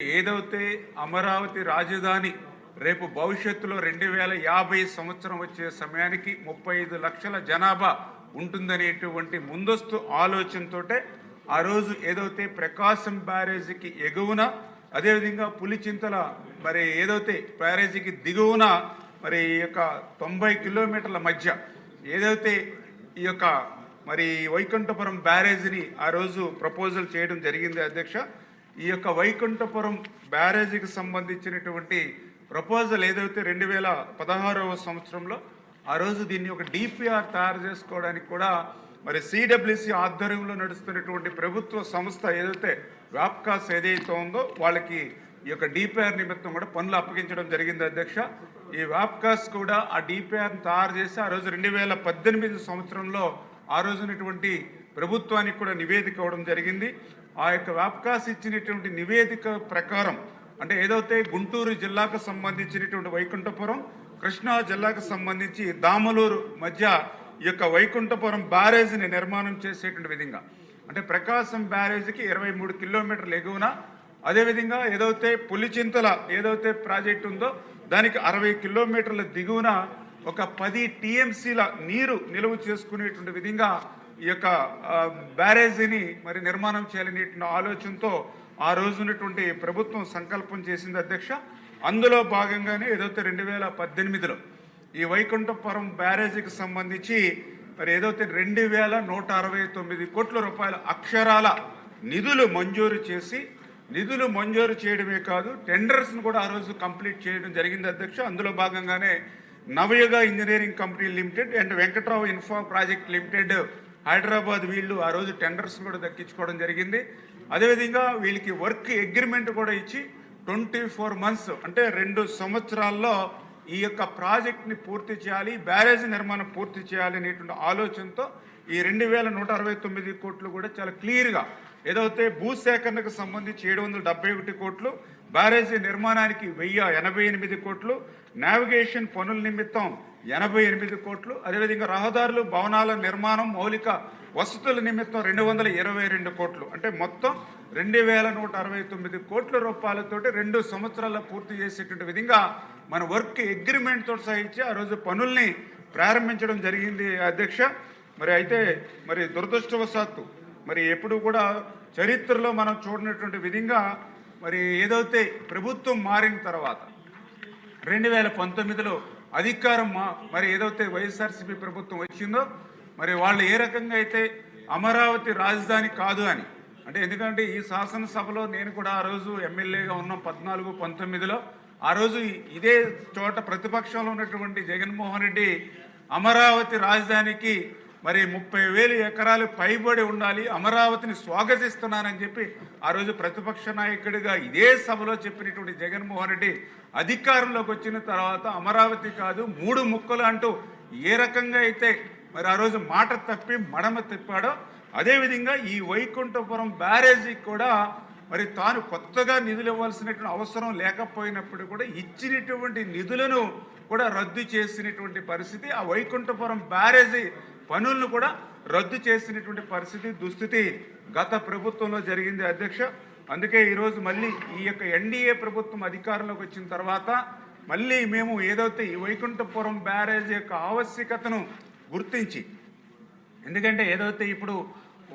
ఏదైతే అమరావతి రాజధాని రేపు భవిష్యత్తులో రెండు వేల యాభై సంవత్సరం వచ్చే సమయానికి ముప్పై ఐదు లక్షల జనాభా ఉంటుందనేటువంటి ముందస్తు ఆలోచనతోటే ఆ రోజు ఏదైతే ప్రకాశం బ్యారేజీకి ఎగువన అదేవిధంగా పులిచింతల మరి ఏదైతే బ్యారేజీకి దిగువన మరి ఈ యొక్క తొంభై కిలోమీటర్ల మధ్య ఏదైతే ఈ యొక్క మరి వైకుంఠపురం బ్యారేజీని ఆ రోజు ప్రపోజల్ చేయడం జరిగింది అధ్యక్ష. ఈ యొక్క వైకుంఠపురం బ్యారేజీకి సంబంధించినటువంటి ప్రపోజల్ ఏదైతే రెండు వేల పదహారవ సంవత్సరంలో ఆ రోజు దీన్ని ఒక డిపిఆర్ తయారు చేసుకోవడానికి కూడా మరి సిడబ్ల్యూసి ఆధ్వర్యంలో నడుస్తున్నటువంటి ప్రభుత్వ సంస్థ ఏదైతే వ్యాప్కాస్ ఏదైతే ఉందో వాళ్ళకి ఈ యొక్క డిపిఆర్ నిమిత్తం కూడా పనులు అప్పగించడం జరిగింది అధ్యక్ష. ఈ వ్యాప్కాస్ కూడా ఆ డిపిఆర్ని తయారు చేసి ఆ రోజు రెండు వేల పద్దెనిమిది సంవత్సరంలో ఆ రోజునటువంటి ప్రభుత్వానికి కూడా నివేదిక ఇవ్వడం జరిగింది. ఆ యొక్క వ్యాప్కాస్ ఇచ్చినటువంటి నివేదిక ప్రకారం అంటే ఏదైతే గుంటూరు జిల్లాకు సంబంధించినటువంటి వైకుంఠపురం కృష్ణా జిల్లాకు సంబంధించి దామలూరు మధ్య ఈ యొక్క వైకుంఠపురం బ్యారేజ్ని నిర్మాణం చేసేటువంటి విధంగా. అంటే ప్రకాశం బ్యారేజ్కి ఇరవై మూడు కిలోమీటర్లు ఎగువన అదేవిధంగా ఏదైతే పులిచింతల ఏదైతే ప్రాజెక్ట్ ఉందో దానికి అరవై కిలోమీటర్ల దిగువన ఒక పది టీఎంసీల నీరు నిలువ చేసుకునేటువంటి విధంగా ఈ యొక్క బ్యారేజీని మరి నిర్మాణం చేయాలని ఆలోచనతో ఆ రోజునటువంటి ప్రభుత్వం సంకల్పం చేసింది అధ్యక్ష. అందులో భాగంగానే ఏదైతే రెండు వేల పద్దెనిమిదిలో ఈ వైకుంఠపురం బ్యారేజీకి సంబంధించి మరి ఏదైతే రెండు వేల నూట అరవై తొమ్మిది కోట్ల రూపాయల అక్షరాల నిధులు మంజూరు చేసి నిధులు మంజూరు చేయడమే కాదు టెండర్స్ను కూడా ఆ రోజు కంప్లీట్ చేయడం జరిగింది అధ్యక్ష. అందులో భాగంగానే Navayuga engineering company limited and Venkatrao infra project limited Hyderabad వీళ్ళు ఆ రోజు టెండర్స్ కూడా దక్కించుకోవడం జరిగింది. అదేవిధంగా వీళ్ళకి వర్క్ అగ్రిమెంట్ కూడా ఇచ్చి ట్వంటీ ఫోర్ మంత్స్ అంటే రెండు సంవత్సరాల్లో ఈ యొక్క ప్రాజెక్ట్ని పూర్తి చేయాలి బ్యారేజ్ నిర్మాణం పూర్తి చేయాలి అనేటువంటి ఆలోచనతో ఈ రెండు వేల నూట అరవై తొమ్మిది కోట్లు కూడా చాలా క్లియర్గా ఏదైతే భూసేకరణకు సంబంధించి ఏడు వందల డెబ్బై ఒకటి కోట్లు బ్యారేజీ నిర్మాణానికి వెయ్యి ఎనభై ఎనిమిది కోట్లు నావిగేషన్ పనుల నిమిత్తం ఎనభై ఎనిమిది కోట్లు. అదేవిధంగా రహదారులు భవనాల నిర్మాణం మౌలిక వసతుల నిమిత్తం రెండు వందల ఇరవై రెండు కోట్లు. అంటే మొత్తం రెండు వేల నూట అరవై తొమ్మిది కోట్ల రూపాయలతోటి రెండు సంవత్సరాల పూర్తి చేసేటువంటి విధంగా మన వర్క్ అగ్రిమెంట్తో సహించి ఆ రోజు పనుల్ని ప్రారంభించడం జరిగింది అధ్యక్ష. మరి అయితే మరి దురదృష్టవశాత్తు మరి ఎప్పుడు కూడా చరిత్రలో మనం చూడనటువంటి విధంగా మరి ఏదైతే ప్రభుత్వం మారిన తర్వాత రెండు వేల పంతొమ్మిదిలో అధికారం మా మరి ఏదైతే వైఎస్ఆర్సీపీ ప్రభుత్వం వచ్చిందో మరి వాళ్ళు ఏ రకంగా అయితే అమరావతి రాజధాని కాదు అని. అంటే ఎందుకంటే ఈ శాసనసభలో నేను కూడా ఆ రోజు ఎమ్మెల్యేగా ఉన్నాం పద్నాలుగు పంతొమ్మిదిలో. ఆ రోజు ఇదే చోట ప్రతిపక్షంలో ఉన్నటువంటి జగన్మోహన్ రెడ్డి అమరావతి రాజధానికి మరి ముప్పై వేలు ఎకరాలు పైబడి ఉండాలి అమరావతిని స్వాగతిస్తున్నానని చెప్పి ఆ రోజు ప్రతిపక్ష నాయకుడిగా ఇదే సభలో చెప్పినటువంటి జగన్మోహన్ రెడ్డి అధికారంలోకి వచ్చిన తర్వాత అమరావతి కాదు మూడు ముక్కలు అంటూ ఏ రకంగా అయితే మరి ఆ రోజు మాట తప్పి మడమ తిప్పాడో అదేవిధంగా ఈ వైకుంఠపురం బ్యారేజీకి కూడా మరి తాను కొత్తగా నిధులు ఇవ్వాల్సినటువంటి అవసరం లేకపోయినప్పుడు కూడా ఇచ్చినటువంటి నిధులను కూడా రద్దు చేసినటువంటి పరిస్థితి ఆ వైకుంఠపురం బ్యారేజీ పనులను కూడా రద్దు చేసినటువంటి పరిస్థితి దుస్థితి గత ప్రభుత్వంలో జరిగింది అధ్యక్ష. అందుకే ఈరోజు మళ్ళీ ఈ యొక్క ఎన్డీఏ ప్రభుత్వం అధికారంలోకి వచ్చిన తర్వాత మళ్ళీ మేము ఏదైతే ఈ వైకుంఠపురం బ్యారేజ్ యొక్క ఆవశ్యకతను గుర్తించి ఎందుకంటే ఏదైతే ఇప్పుడు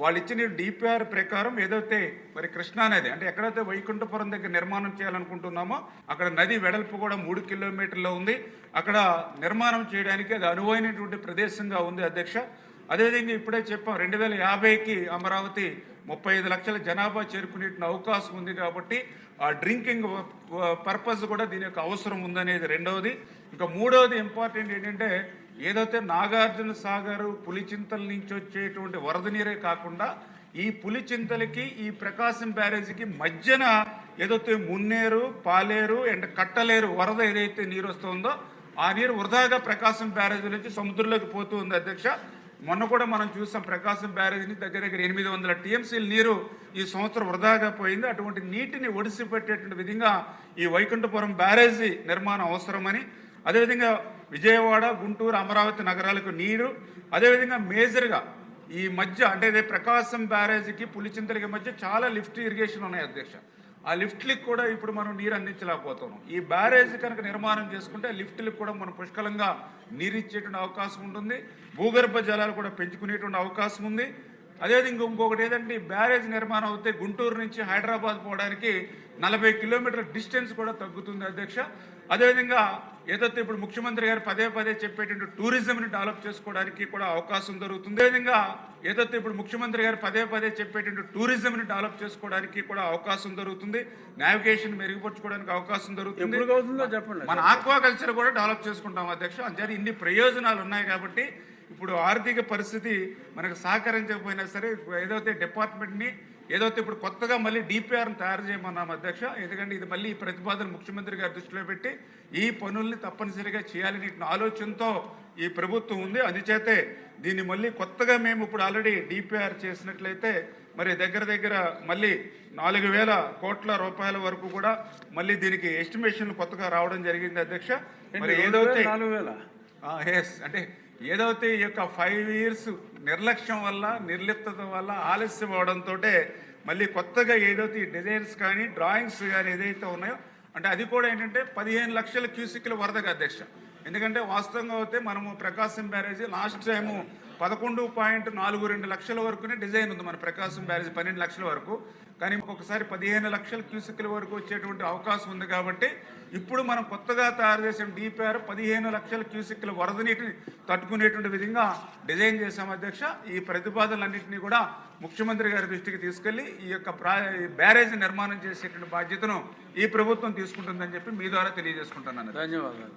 వాళ్ళు ఇచ్చిన డిపిఆర్ ప్రకారం ఏదైతే మరి కృష్ణా నది అంటే ఎక్కడైతే వైకుంఠపురం దగ్గర నిర్మాణం చేయాలనుకుంటున్నామో అక్కడ నది వెడల్పు కూడా మూడు కిలోమీటర్లో ఉంది. అక్కడ నిర్మాణం చేయడానికి అది అనువైనటువంటి ప్రదేశంగా ఉంది అధ్యక్ష. అదేవిధంగా ఇప్పుడే చెప్పాం రెండు వేల యాభైకి అమరావతి ముప్పై ఐదు లక్షల జనాభా చేరుకునే అవకాశం ఉంది కాబట్టి ఆ డ్రింకింగ్ పర్పస్ కూడా దీని యొక్క అవసరం ఉందనేది రెండవది. ఇంకా మూడవది ఇంపార్టెంట్ ఏంటంటే ఏదైతే నాగార్జున సాగర్ పులిచింతల నుంచి వచ్చేటువంటి వరద నీరే కాకుండా ఈ పులిచింతలకి ఈ ప్రకాశం బ్యారేజీకి మధ్యన ఏదైతే మున్నేరు పాలేరు అండ్ కట్టలేరు వరద ఏదైతే నీరు వస్తుందో ఆ నీరు వృధాగా ప్రకాశం బ్యారేజీ నుంచి సముద్రంలోకి పోతూ ఉంది అధ్యక్ష. మొన్న కూడా మనం చూసాం ప్రకాశం బ్యారేజీని దగ్గర దగ్గర ఎనిమిది వందల టీఎంసీల నీరు ఈ సంవత్సరం వృధాగా పోయింది. అటువంటి నీటిని ఒడిసిపెట్టేటువంటి విధంగా ఈ వైకుంఠపురం బ్యారేజీ నిర్మాణం అవసరమని అదేవిధంగా విజయవాడ గుంటూరు అమరావతి నగరాలకు నీరు అదేవిధంగా మేజర్గా ఈ మధ్య అంటే ప్రకాశం బ్యారేజీకి పులిచింతలకి మధ్య చాలా లిఫ్ట్ ఇరిగేషన్ ఉన్నాయి అధ్యక్ష. ఆ లిఫ్ట్లకు కూడా ఇప్పుడు మనం నీరు అందించలేకపోతున్నాం. ఈ బ్యారేజ్ కనుక నిర్మాణం చేసుకుంటే లిఫ్ట్లకు కూడా మనం పుష్కలంగా నీరు ఇచ్చేటువంటి అవకాశం ఉంటుంది. భూగర్భ జలాలు కూడా పెంచుకునేటువంటి అవకాశం ఉంది. అదేవిధంగా ఇంకొకటి ఏదంటే ఈ బ్యారేజ్ నిర్మాణం అవుతే గుంటూరు నుంచి హైదరాబాద్ పోవడానికి నలభై కిలోమీటర్ల డిస్టెన్స్ కూడా తగ్గుతుంది అధ్యక్ష. అదేవిధంగా ఏదైతే ఇప్పుడు ముఖ్యమంత్రి గారు పదే పదే చెప్పేటువంటి టూరిజంని డెవలప్ చేసుకోవడానికి కూడా అవకాశం దొరుకుతుంది. అదేవిధంగా ఏదైతే ఇప్పుడు ముఖ్యమంత్రి గారు పదే పదే చెప్పేటువంటి టూరిజంని డెవలప్ చేసుకోవడానికి కూడా అవకాశం దొరుకుతుంది. నావిగేషన్ మెరుగుపరచుకోవడానికి అవకాశం దొరుకుతుంది. చెప్పండి. మన ఆక్వాకల్చర్ కూడా డెవలప్ చేసుకుంటాం అధ్యక్ష. అంతే ఇన్ని ప్రయోజనాలు ఉన్నాయి కాబట్టి ఇప్పుడు ఆర్థిక పరిస్థితి మనకు సహకరించకపోయినా సరే ఏదైతే డిపార్ట్మెంట్ని ఏదైతే ఇప్పుడు కొత్తగా మళ్ళీ డిపిఆర్ని తయారు చేయమన్నాం అధ్యక్ష ఎందుకంటే ఇది మళ్ళీ ఈ ప్రతిపాదన ముఖ్యమంత్రి గారి దృష్టిలో పెట్టి ఈ పనుల్ని తప్పనిసరిగా చేయాలని ఆలోచనతో ఈ ప్రభుత్వం ఉంది. అందుచేతే దీన్ని మళ్ళీ కొత్తగా మేము ఇప్పుడు ఆల్రెడీ డిపిఆర్ చేసినట్లయితే మరి దగ్గర దగ్గర మళ్ళీ నాలుగు వేల కోట్ల రూపాయల వరకు కూడా మళ్ళీ దీనికి ఎస్టిమేషన్లు కొత్తగా రావడం జరిగింది అధ్యక్ష. మరి ఏదైతే నాలుగు వేల? ఎస్ అంటే ఏదైతే ఈ యొక్క ఫైవ్ ఇయర్స్ నిర్లక్ష్యం వల్ల నిర్లిప్తత వల్ల ఆలస్యం అవడంతో మళ్ళీ కొత్తగా ఏదైతే ఈ డిజైన్స్ కానీ డ్రాయింగ్స్ కానీ ఏదైతే ఉన్నాయో అంటే అది కూడా ఏంటంటే పదిహేను లక్షల క్యూసిక్ల వరదగా అధ్యక్ష. ఎందుకంటే వాస్తవంగా అయితే మనము ప్రకాశం బ్యారేజీ లాస్ట్ టైము పదకొండు పాయింట్ నాలుగు రెండు లక్షల వరకునే డిజైన్ ఉంది మన ప్రకాశం బ్యారేజ్ పన్నెండు లక్షల వరకు. కానీ ఒక్కొక్కసారి పదిహేను లక్షల క్యూసెక్ల వరకు వచ్చేటువంటి అవకాశం ఉంది కాబట్టి ఇప్పుడు మనం కొత్తగా తయారు చేసిన డిపిఆర్ పదిహేను లక్షల క్యూసెక్ల వరద నీటిని తట్టుకునేటువంటి విధంగా డిజైన్ చేశాం అధ్యక్ష. ఈ ప్రతిపాదనలన్నింటినీ కూడా ముఖ్యమంత్రి గారి దృష్టికి తీసుకెళ్ళి ఈ యొక్క బ్యారేజ్ నిర్మాణం చేసేటువంటి బాధ్యతను ఈ ప్రభుత్వం తీసుకుంటుందని చెప్పి మీ ద్వారా తెలియజేసుకుంటున్నాను. ధన్యవాదాలు.